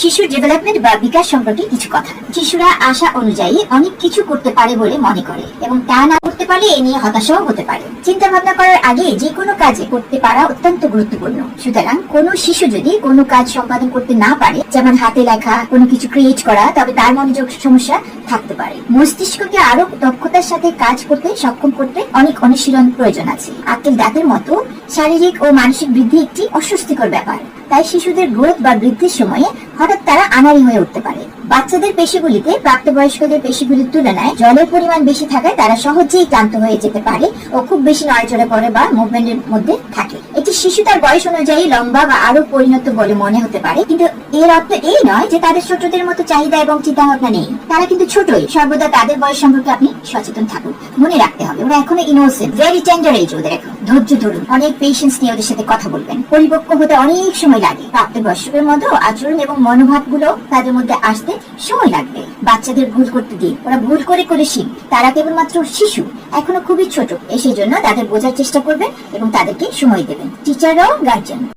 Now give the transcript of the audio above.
শিশুর ডেভেলপমেন্ট বা বিকাশ সম্পর্কে কিছু কথা। শিশুরা আশা অনুযায়ী অনেক কিছু করতে পারে বলে মনে করে এবং তা না করতে পারলে এ নিয়ে হতাশাও হতে পারে। চিন্তা ভাবনা করার আগে যে কোনো কাজে করতে পারা অত্যন্ত গুরুত্বপূর্ণ। সুতরাং কোনো শিশু যদি কোনো কাজ সম্পাদন করতে না পারে, যেমন হাতে লেখা, কোনো কিছু ক্রিয়েট করা, তবে তার মনোযোগ সমস্যা থাকতে পারে। মস্তিষ্ককে আরও দক্ষতার সাথে কাজ করতে সক্ষম করতে অনেক অনুশীলন প্রয়োজন আছে। আক্কেল দাঁতের মতো শারীরিক ও মানসিক বৃদ্ধি একটি অস্বস্তিকর ব্যাপার। তাই শিশুদের গ্রোথ বা বৃদ্ধির সময়ে হঠাৎ তারা আনারি হয়ে উঠতে পারে। বাচ্চাদের পেশিগুলিতে প্রাপ্তবয়স্কদের পেশিগুলির তুলনায় জলের পরিমাণ বেশি থাকায় তারা সহজেই ক্লান্ত হয়ে যেতে পারে ও খুব বেশি নড়াচড়া করে বা মুভমেন্টের মধ্যে থাকে। এটি শিশু তার বয়স অনুযায়ী লম্বা বা আরও পরিণত বলে মনে হতে পারে। কিন্তু এর অর্থ এই নয় যে তাদের ছোটদের মতো চাহিদা এবং চিন্তা ভাবনা নেই। তারা কিন্তু ছোটই। সর্বদা তাদের বয়স সম্পর্কে আপনি সচেতন থাকুন। মনে রাখতে হবে, ওরা এখনও ইনোসেন্ট ভেরি টেন্ডার এজ ওদের এখন। ধৈর্য ধরুন, অনেক পেশেন্স নিয়ে ওদের সাথে কথা বলবেন। পরিপক্ক হতে অনেক সময় লাগে। প্রাপ্তবয়স্কের মতো আচরণ এবং মনোভাবগুলো তাদের মধ্যে আসতে সময় লাগবে। বাচ্চাদের ভুল করতে দিন। ওরা ভুল করে করে শিখ। তারা কেবলমাত্র শিশু, এখনও খুবই ছোট। এসে জন্য তাদের বোঝার চেষ্টা করবেন এবং তাদেরকে সময় দেবেন। টিচাররাও গার্জেন